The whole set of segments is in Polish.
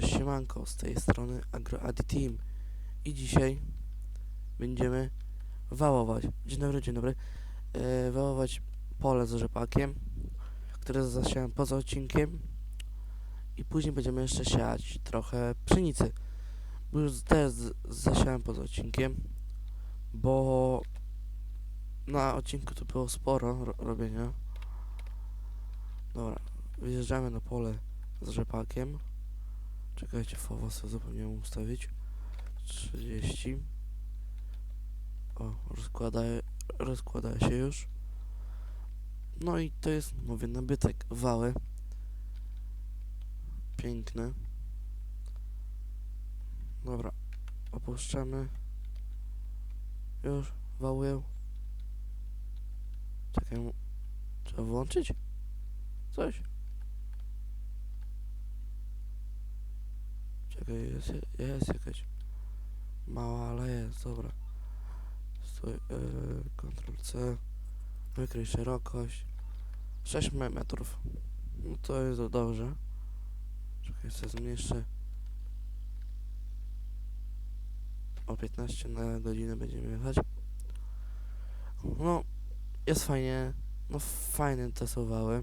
Cześć siemanko, z tej strony AgroAdi Team. I dzisiaj będziemy wałować, dzień dobry, dzień dobry, e, wałować pole z rzepakiem, które zasiałem poza odcinkiem. I później będziemy jeszcze siać trochę pszenicy, bo już też zasiałem poza odcinkiem, bo na odcinku to było sporo ro robienia. Dobra, wyjeżdżamy na pole z rzepakiem. Czekajcie, fowa sobie zapomniałem ustawić. 30. O, rozkłada, rozkłada się już. No i to jest, mówię, nabytek wały. Piękne. Dobra, opuszczamy. Już, wałuję. Czekaj, trzeba włączyć? Coś. Czekaj, jest, jest jakaś mała, ale jest, dobra. Stój, yy, Ctrl C, wykryj szerokość. 6 metrów. No to jest do- dobrze. Czekaj, sobie zmniejszę. O 15 na godzinę będziemy jechać. No, jest fajnie. No, są wały.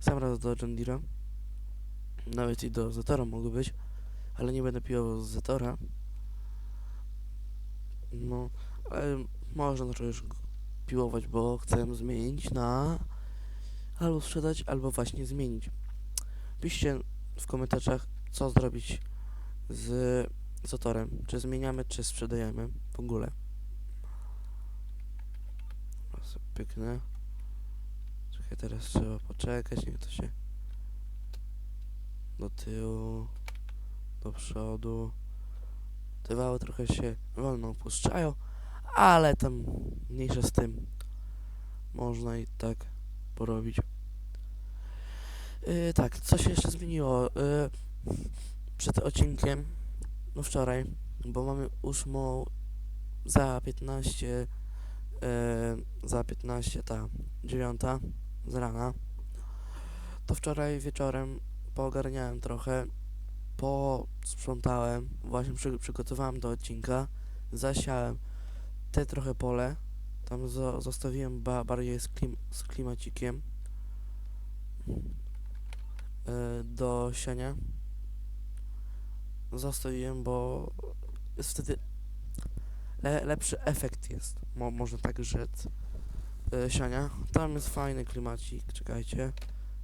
Sam raz do John Deere'a. Nawet i do Zetora mogły być ale nie będę piłował z Zetora. No, ale można troszeczkę piłować, bo chcę zmienić na albo sprzedać, albo właśnie zmienić. Piszcie w komentarzach, co zrobić z Zetorem. Czy zmieniamy, czy sprzedajemy w ogóle. Pyknę. Czekaj, teraz trzeba poczekać, niech to się do tyłu do przodu. Te wały trochę się wolno opuszczają, ale tam mniejsze z tym. Można i tak porobić. Yy, tak, co się jeszcze zmieniło? Yy, przed odcinkiem, no wczoraj, bo mamy ósmą za 15, yy, za 15 ta dziewiąta z rana. To wczoraj wieczorem poogarniałem trochę posprzątałem, właśnie przy, przygotowałem do odcinka, zasiałem te trochę pole, tam zo, zostawiłem ba, bardziej z, klim, z klimacikiem yy, do siania. Zostawiłem, bo jest wtedy le, lepszy efekt jest, mo, można tak rzec, yy, siania. Tam jest fajny klimacik, czekajcie,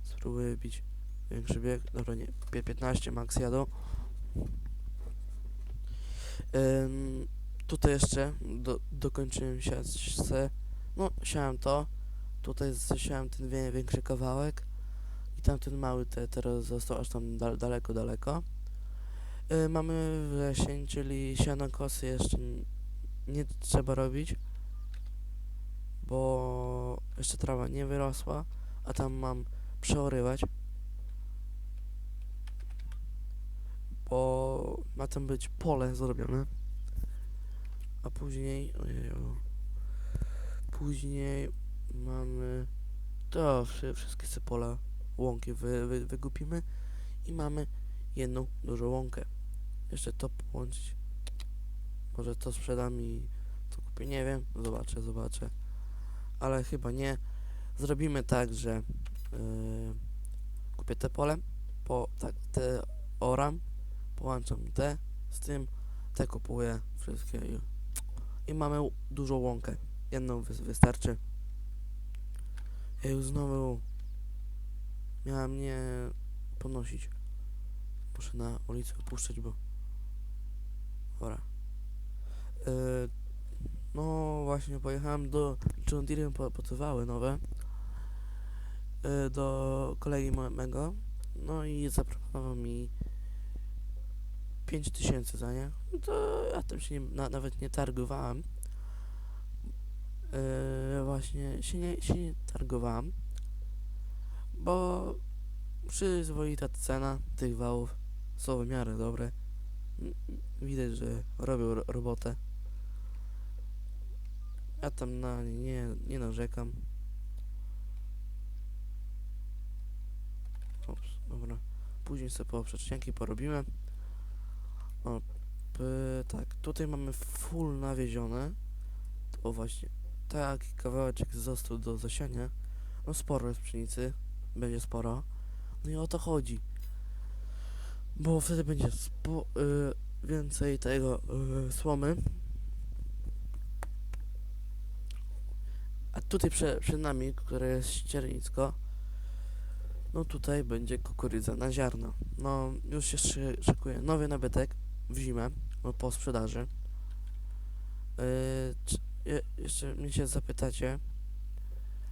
spróbuję bić Większy bieg, dobra nie, pie- 15 max jadą. Ym, tutaj jeszcze do, dokończyłem siać, no siałem to, tutaj zasiałem ten większy kawałek i tamten mały te, teraz został aż tam dal, daleko, daleko. Y, mamy wrzesień, czyli sianokosy jeszcze n- nie trzeba robić, bo jeszcze trawa nie wyrosła, a tam mam przeorywać. Bo ma tam być pole zrobione, a później, później mamy to, wszy- wszystkie te pola, łąki wy, wy, wygupimy i mamy jedną dużą łąkę. Jeszcze to połączyć, może to sprzedam i to kupię, nie wiem, zobaczę, zobaczę, ale chyba nie. Zrobimy tak, że yy, kupię te pole, po, tak, te oram, połączam te z tym, te kupuję wszystkie i, i mamy dużą łąkę. Jedną wy, wystarczy. Ja już znowu miałem nie ponosić. Muszę na ulicę opuszczać, bo dobra. Yy, no właśnie pojechałem do John Deere po, po te wały nowe yy, do kolegi mo- mego no i zaproponował mi 5000 za nie. No to ja tym się nie, na, nawet nie targowałem. Yy, właśnie się nie, się nie targowałem, bo przyzwoita cena tych wałów są w miarę dobre. Widać, że robią ro robotę. Ja tam na nie, nie, narzekam. Ups, dobra. później sobie poprzeczniaki porobimy. O, tak, tutaj mamy full nawiezione. O właśnie, taki kawałeczek został do zasiania. No sporo jest pszenicy, będzie sporo. No i o to chodzi. Bo wtedy będzie spo, y, więcej tego y, słomy. A tutaj prze, przed nami, które jest ściernisko, no tutaj będzie kukurydza na ziarno. No już się szy- szykuje nowy nabytek w zimę, po sprzedaży. Yy, jeszcze mnie się zapytacie,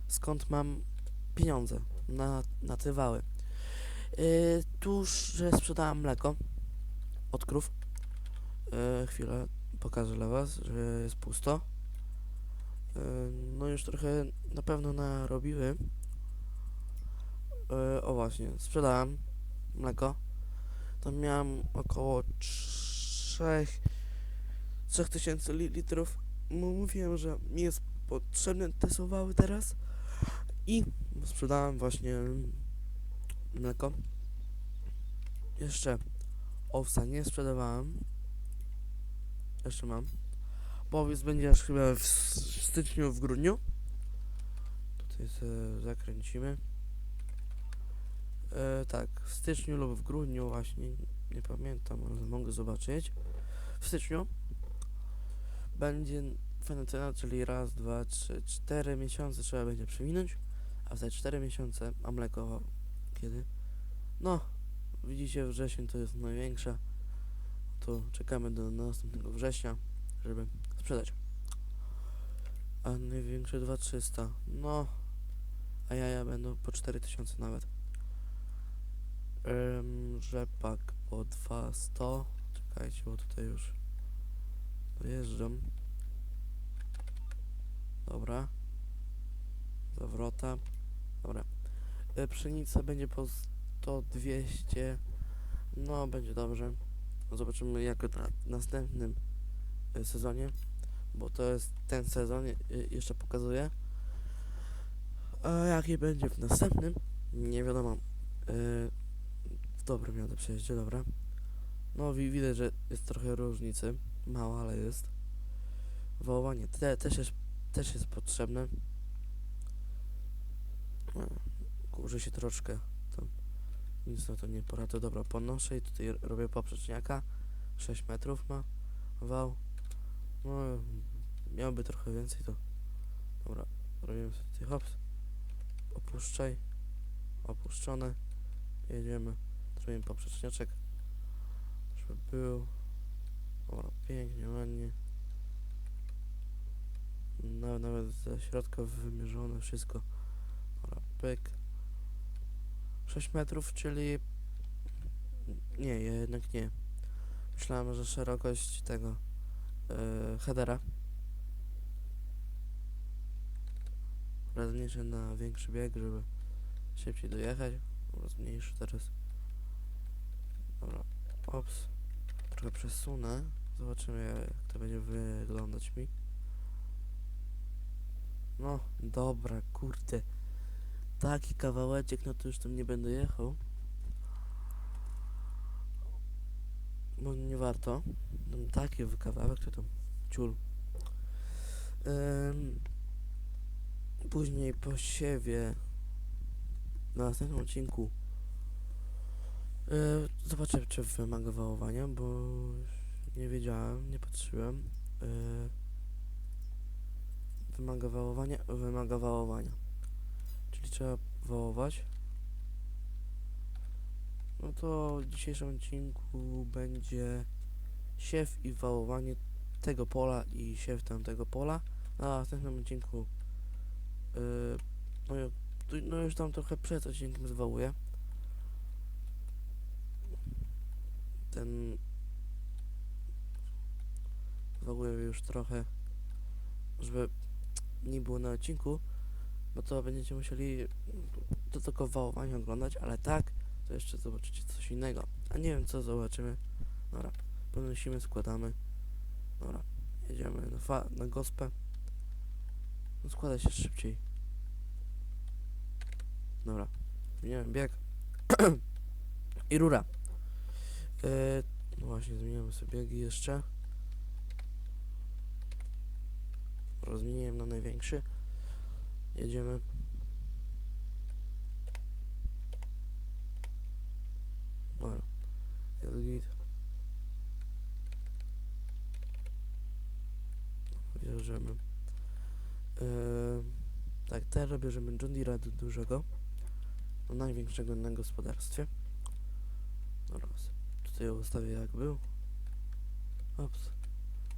skąd mam pieniądze na, na te wały. Yy, tuż, że sprzedałem mleko od krów. Yy, chwilę, pokażę dla was, że jest pusto. Yy, no już trochę na pewno narobiły. Yy, o właśnie, sprzedałem mleko. Tam miałem około 3 3000 li litrów. Mówiłem, że mi jest potrzebne te sowały teraz. I sprzedałem właśnie mleko. Jeszcze owsa nie sprzedawałem. Jeszcze mam. Powiedz będzie aż chyba w styczniu, w grudniu. Tutaj sobie zakręcimy. E, tak, w styczniu lub w grudniu właśnie, nie pamiętam, ale mogę zobaczyć. W styczniu będzie fajna cena, czyli raz, dwa, trzy, cztery miesiące trzeba będzie przewinąć, a za cztery miesiące, a mleko kiedy? No, widzicie, wrzesień to jest największa, to czekamy do następnego września, żeby sprzedać. A największe 2300, no, a jaja będą po 4000 nawet. Ym, rzepak po 200. Czekajcie, bo tutaj już dojeżdżam. Dobra. Zawrota. Dobra. Y, pszenica będzie po 100, 200. No, będzie dobrze. Zobaczymy jak na następnym y, sezonie, bo to jest ten sezon, y, jeszcze pokazuję. A jaki będzie w następnym? Nie wiadomo. Y, w dobrym jadę przejeździe, dobra. No wi- widać, że jest trochę różnicy. Mało, ale jest. Wołowanie te, też, jest, też jest potrzebne. Kurzy się troszkę. To nic na to nie poradzę. Dobra, podnoszę i tutaj robię poprzeczniaka. 6 metrów ma wał. No, miałby trochę więcej to. Dobra, robimy sobie hops. Opuszczaj. Opuszczone. Jedziemy. Zrobimy poprzeczniaczek. Żeby był. Dobra, pięknie, ładnie. Nawet, nawet ze środka wymierzone wszystko. Dobra, pyk. 6 metrów, czyli... Nie, jednak nie. Myślałem, że szerokość tego yy, headera rozmniejszę na większy bieg, żeby szybciej dojechać. Rozmniejszy teraz. Dobra, ops. Trochę przesunę. Zobaczymy jak to będzie wyglądać mi. No, dobra, kurde. Taki kawałeczek, no to już tam nie będę jechał. Bo nie warto. No, taki kawałek to tam ciul. Ym, później po siewie na następnym odcinku zobaczę czy wymaga wałowania, bo nie wiedziałem, nie patrzyłem. Yy, wymaga wałowania, wymaga wałowania. Czyli trzeba wałować. No to w dzisiejszym odcinku będzie siew i wałowanie tego pola i siew tamtego pola. Na następnym odcinku yy, no, no już tam trochę przed odcinkiem zwałuję. Ten zwałuję już trochę, żeby nie było na odcinku, no to będziecie musieli to tylko wałowanie oglądać, ale tak, to jeszcze zobaczycie coś innego. A nie wiem co zobaczymy. Dobra, podnosimy, składamy. Dobra, jedziemy na, fa- na gospę. No, składa się szybciej. Dobra, zmieniałem bieg. I rura. Yy, no właśnie, zmieniamy sobie biegi jeszcze. Rozmieniłem na największy. Jedziemy. Dobra. Jest git. Bierzemy. Yy, tak, teraz bierzemy John Deere'a du- dużego. Największego na gospodarstwie. S- tutaj ustawię jak był. Ops.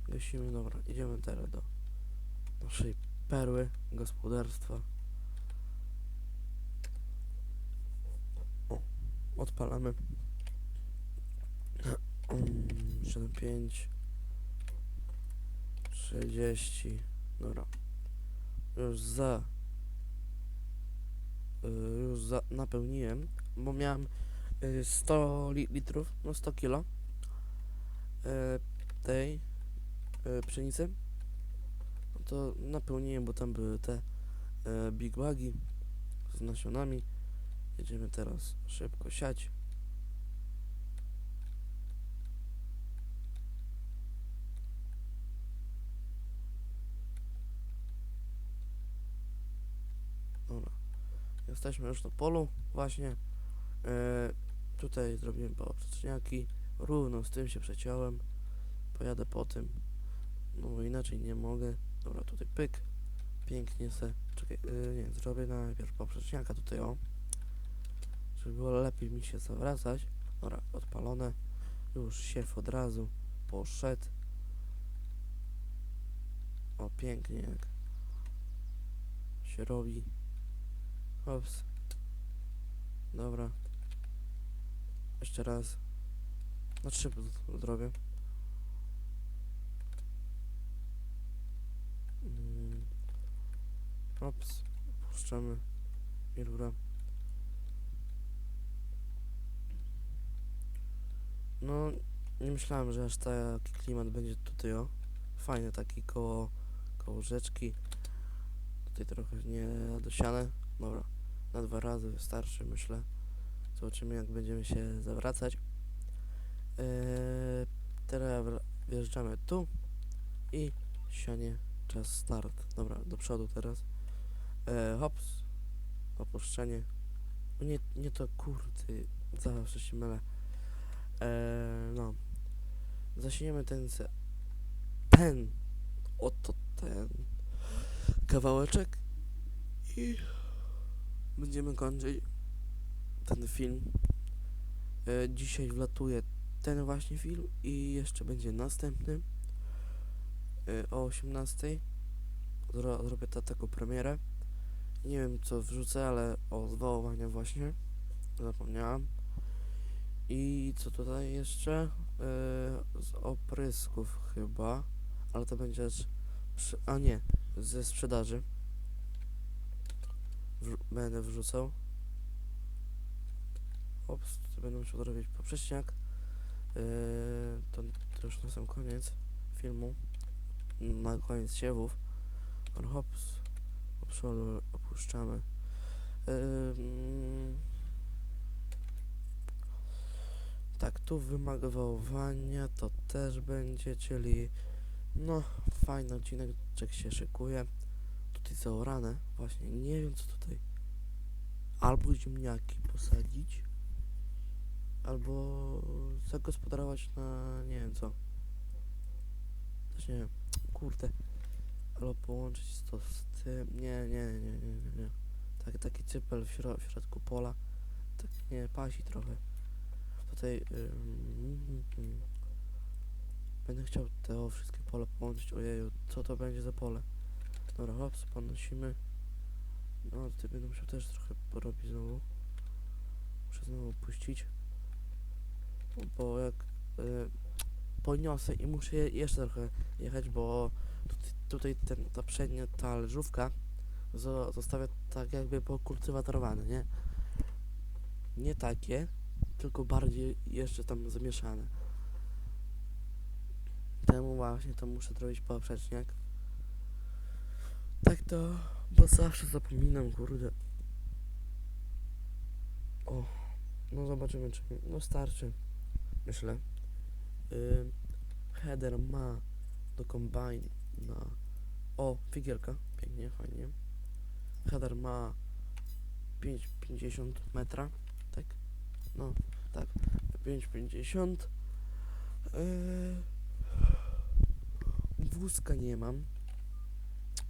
Gasimy, dobra, idziemy teraz do naszej perły gospodarstwa. O, odpalamy. Mm, 75 60 Dobra. Już za y, już za napełniłem, bo miałem 100 li litrów, no 100 kilo y, tej y, pszenicy. No to napełniłem, bo tam były te y, big bagi z nasionami. Jedziemy teraz szybko siać. Dobra. Jesteśmy już na polu właśnie. E, tutaj zrobiłem poprzeczniaki. Równo z tym się przeciąłem. Pojadę po tym. No bo inaczej nie mogę. Dobra, tutaj pyk. Pięknie se. Czekaj, e, nie, zrobię najpierw poprzeczniaka tutaj o. Żeby było lepiej mi się zawracać. Dobra, odpalone. Już siew od razu poszedł. O, pięknie jak się robi. Ops. Dobra. Jeszcze raz. Na trzy zrobię. Mm. Ops. Puszczamy. I. No, nie myślałem, że aż taki klimat będzie tutaj, o. Fajny taki koło, koło rzeczki. Tutaj trochę nie dosiane. Dobra, na dwa razy wystarczy, myślę. Zobaczymy, jak będziemy się zawracać. Eee, teraz wjeżdżamy tu i sianie, czas start. Dobra, do przodu teraz. Eee, hops, opuszczenie. Nie, nie to kurty, zawsze się mylę. Eee, no. Zasieniemy ten, se- ten, oto ten kawałeczek i będziemy kończyć ten film. E, dzisiaj wlatuje ten właśnie film i jeszcze będzie następny e, o 18. Zro, zrobię ta, taką premierę. Nie wiem co wrzucę, ale o zwołowania właśnie. Zapomniałam. I co tutaj jeszcze? E, z oprysków chyba. Ale to będzie... Przy, a nie, ze sprzedaży. Wrzu- będę wrzucał. Ops, będę musiał zrobić poprzeczniak. Yy, to, to już na sam koniec filmu. Na koniec siewów. Hops, do przodu opuszczamy. Yy, tak, tu wymagwowania to też będzie, czyli no, fajny odcinek się szykuje. Tutaj zaorane, właśnie nie wiem co tutaj. Albo ziemniaki posadzić, albo zagospodarować na nie wiem co. Też nie wiem, kurde. Albo połączyć to z tym. Nie, nie, nie, nie, nie, nie. Tak, taki cypel w, śro- w środku pola. Tak nie pasi trochę. Tutaj będę chciał te wszystkie pola połączyć. Ojeju, co to będzie za pole? Dobra, hops, podnosimy. No, tutaj będę musiał też trochę porobić znowu. Muszę znowu puścić. Bo jak y, poniosę i muszę je, jeszcze trochę jechać, bo tutaj, tutaj ten, ta przednia, ta leżówka zo, zostawia tak jakby pokultywatorowane, nie? Nie takie, tylko bardziej jeszcze tam zamieszane. Temu właśnie to muszę zrobić poprzeczniak. Tak to, bo zawsze zapominam, kurde. O, No zobaczymy, czy no starczy. Myślę. Ym, header ma do combine na... O, figielka. Pięknie, fajnie. Header ma 5,50 metra. Tak? No, tak. 5,50. Yy, wózka nie mam,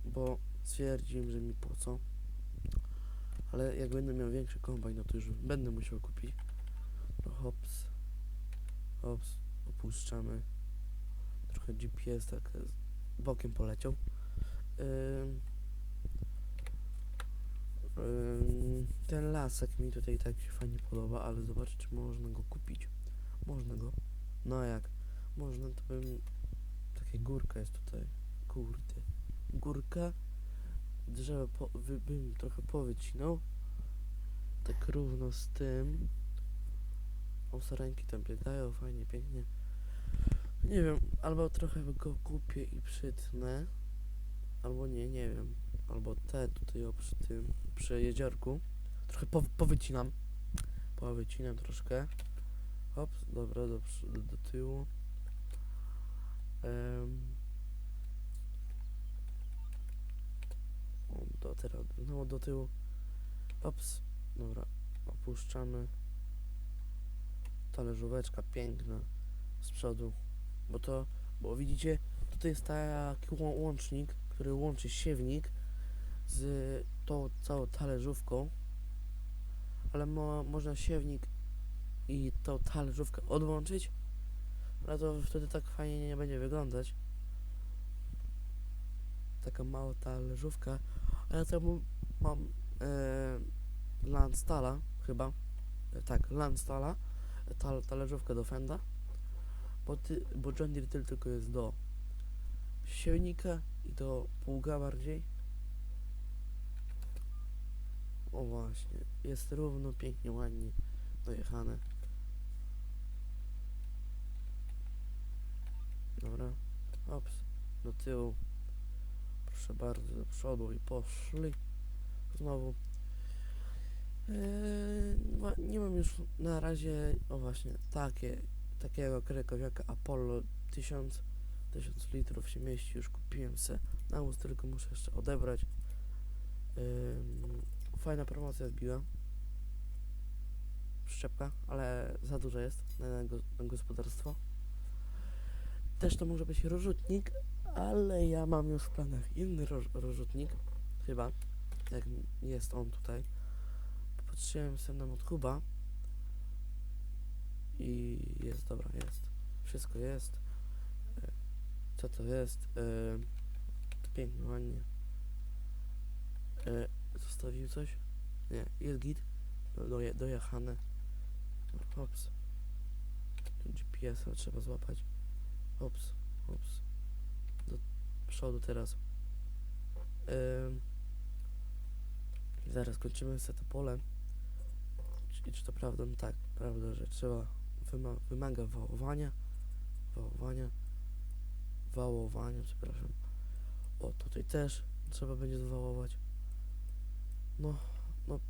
bo stwierdziłem, że mi po co. Ale jak będę miał większy kombajn, no to już będę musiał kupić. No hops. Hops. Opuszczamy. Trochę GPS tak z- bokiem poleciał. Ym, ym, ten lasek mi tutaj tak się fajnie podoba, ale zobaczę czy można go kupić. Można go. No jak? Można to bym... Takie górka jest tutaj. Kurde. Górka. Drzewo po, bym trochę powycinał. Tak równo z tym. Sarenki tam biegają, fajnie, pięknie. Nie wiem, albo trochę go kupię i przytnę. Albo nie, nie wiem. Albo te tutaj o przy tym, przy jeziorku. Trochę po, powycinam. Powycinam troszkę. Hop, dobra, do, do, do tyłu. O, do, teraz znowu do tyłu. Ops, dobra, opuszczamy. Talerzóweczka piękna z przodu. Bo to, bo widzicie, tutaj jest taki łą- łącznik, który łączy siewnik z tą całą talerzówką. Ale mo, można siewnik i tą talerzówkę odłączyć, ale to wtedy tak fajnie nie będzie wyglądać. Taka mała talerzówka, a ja tam mam e, Landstala chyba, e, tak, Landstala, e, ta, talerzówkę do Fenda, bo, ty, bo John Deere tyl- tylko jest do siewnika i do pługa bardziej. O właśnie, jest równo, pięknie, ładnie dojechane. Dobra, ops, do tyłu. Proszę bardzo, do przodu i poszli. Znowu. Ma- nie mam już na razie, o właśnie, takie, takiego krekowiaka Apollo 1000, 1000 litrów się mieści, już kupiłem se. Nawóz tylko muszę jeszcze odebrać. Ym, fajna promocja wbiła. Przyczepka, ale za duża jest na, na, go- na gospodarstwo. Też to może być rozrzutnik, ale ja mam już w planach inny roz, rozrzutnik, chyba, jak jest on tutaj. Popatrzyłem sobie na Motkuba i jest, dobra, jest. Wszystko jest. E, Co to jest? E, To pięknie, ładnie. E, Zostawił coś? Nie, jest git. Doje, dojechane. Hops. GPS-a trzeba złapać. Hops, hops. Do przodu teraz. Ym, zaraz kończymy sobie to pole. Czy, czy to prawda? No tak, prawda, że trzeba wyma wymaga wałowania. Wałowania. Wałowania, przepraszam. O, tutaj też trzeba będzie zwałować. No, no,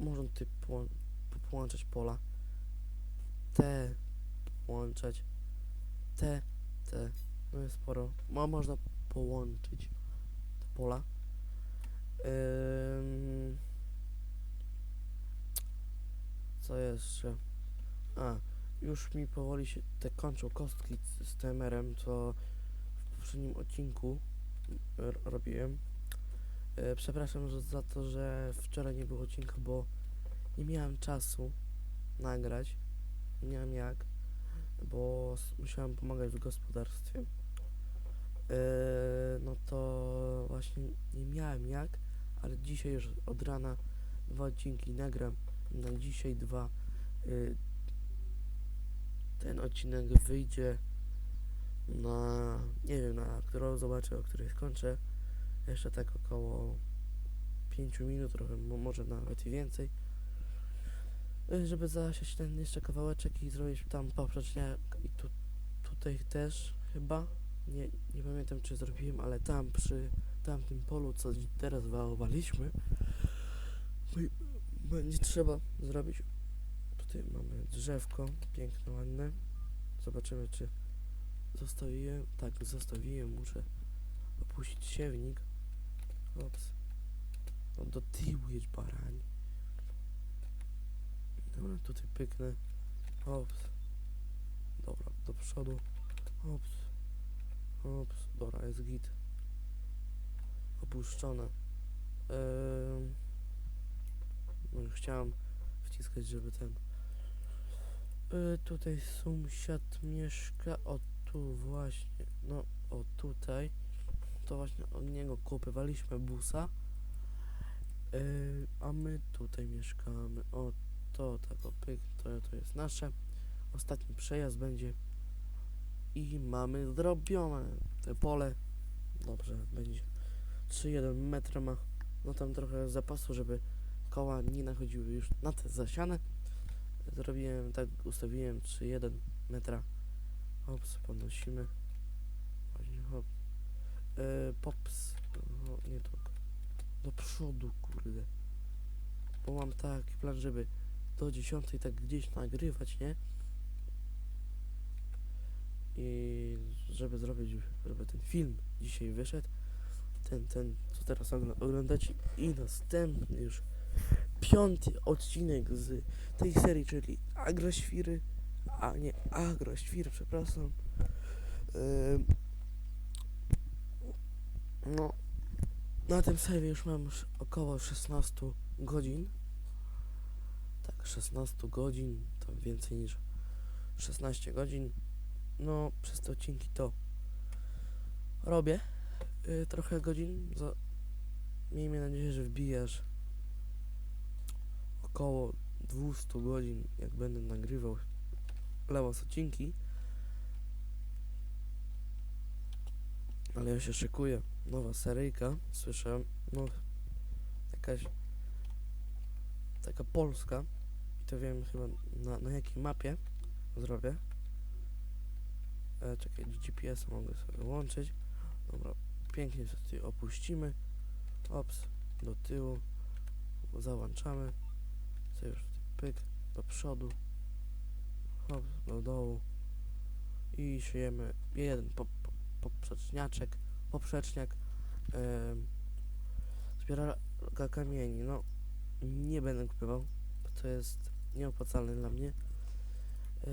można tutaj połą po- połączać pola. Te połączać. Te, te. No jest sporo. Mo można połączyć te pola. Ym... Co jeszcze? A, już mi powoli się te kończą kostki z, TMR-em, co w poprzednim odcinku robiłem. E, przepraszam że za to, że wczoraj nie było odcinka, bo nie miałem czasu nagrać. Nie miałem jak, bo musiałem pomagać w gospodarstwie. E, no to właśnie nie miałem jak, ale dzisiaj już od rana dwa odcinki nagram. Na dzisiaj dwa. Y, ten odcinek wyjdzie na nie wiem na którą zobaczę, o której skończę. Jeszcze tak około 5 minut, trochę mo- może nawet i więcej. Y, Żeby zasiać ten jeszcze kawałeczek i zrobić tam poprzeczniak i tu, tutaj też chyba. Nie, nie pamiętam czy zrobiłem, ale tam przy tamtym polu, co teraz wałowaliśmy, by- będzie trzeba zrobić Tutaj mamy drzewko, piękne, ładne. Zobaczymy, czy zostawiłem. Tak, zostawiłem. Muszę opuścić siewnik. Ops. No do tyłu jedź barań. Dobra, tutaj pyknę. Ops. Dobra, do przodu. Ops. Ops. Dobra, jest git. Opuszczone. No już chciałem wciskać, żeby ten... Y, tutaj sąsiad mieszka, o tu właśnie, no o tutaj, to właśnie od niego kupywaliśmy busa, y, a my tutaj mieszkamy, o to, tak o pyk, to, to jest nasze, ostatni przejazd będzie i mamy zrobione te pole, dobrze, będzie 3,1 metra ma, no tam trochę zapasu, żeby koła nie nachodziły już na te zasiane, zrobiłem tak, ustawiłem 3,1 metra. Hops, podnosimy. Właśnie hop. E, pops. O, nie to. Do przodu, kurde. Bo mam taki plan, żeby do 10 tak gdzieś nagrywać, nie? I żeby zrobić, żeby ten film dzisiaj wyszedł. Ten, ten, co teraz ogl- oglądacie. I następny już piąty odcinek z tej serii, czyli Agroświry, a nie Agroświr, przepraszam. No, na tym serwie już mam już około 16 godzin. Tak, 16 godzin, to więcej niż 16 godzin. No, przez te odcinki to robię y, trochę godzin. Za, miejmy nadzieję, że wbijasz około 200 godzin, jak będę nagrywał lewo odcinki. Ale ja się szykuję. Nowa seryjka, słyszę. No, jakaś taka polska. I to wiem chyba na, na jakiej mapie zrobię. E, czekaj, GPS mogę sobie łączyć. Dobra, pięknie sobie opuścimy. Ops, do tyłu. Załączamy. Co już pyk do przodu, hop, do dołu i siejemy jeden po, po, poprzeczniaczek, poprzeczniak em, zbiorarka kamieni. No, nie będę kupował, bo to jest nieopłacalne dla mnie. E,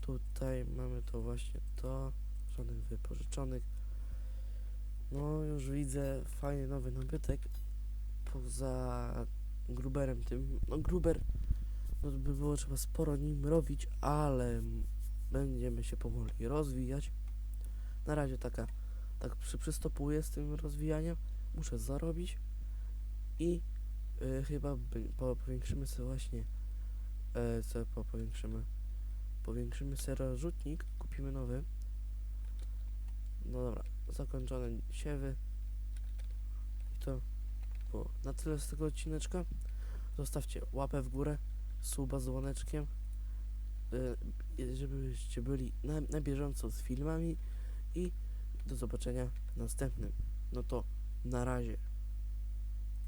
tutaj mamy to właśnie to, żadnych wypożyczonych. No, już widzę fajny nowy nabytek poza gruberem tym. No gruber, no to by było trzeba sporo nim robić, ale będziemy się powoli rozwijać. Na razie taka, tak przy, przystopuję z tym rozwijaniem. Muszę zarobić i y, chyba by, po, powiększymy sobie właśnie, e, co po, powiększymy, powiększymy sobie rozrzutnik, kupimy nowy. No dobra, zakończone siewy. I to było na tyle z tego odcineczka. Zostawcie łapę w górę, suba z dzwoneczkiem, y, żebyście byli na, na bieżąco z filmami i do zobaczenia w następnym. No to na razie.